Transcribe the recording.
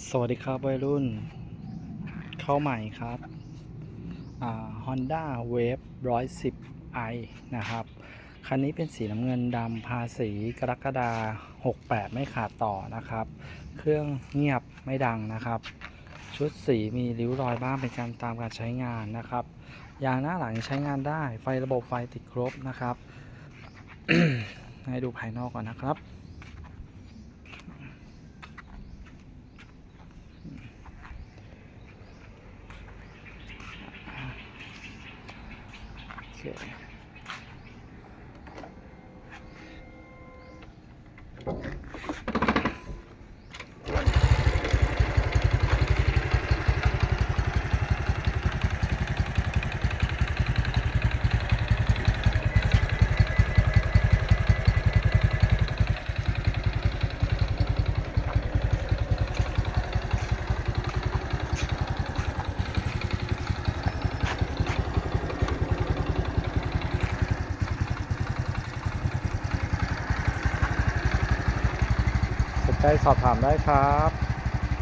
สวัสดีครับวัยรุ่น เข้าใหม่ครับ Honda Wave 110 i นะครับ คันนี้เป็นสีน้ำเงินดำภาษีกรกฎา68 ไม่ขาดต่อนะครับ เครื่องเงียบไม่ดังนะครับ ชุดสีมีริ้วรอยบ้างเป็นการตามการใช้งานนะครับ ยางหน้าหลังใช้งานได้ ไฟระบบไฟติดครบนะครับ ให้ดูภายนอกก่อนนะครับ โอเค ใจสอบถามได้ครับ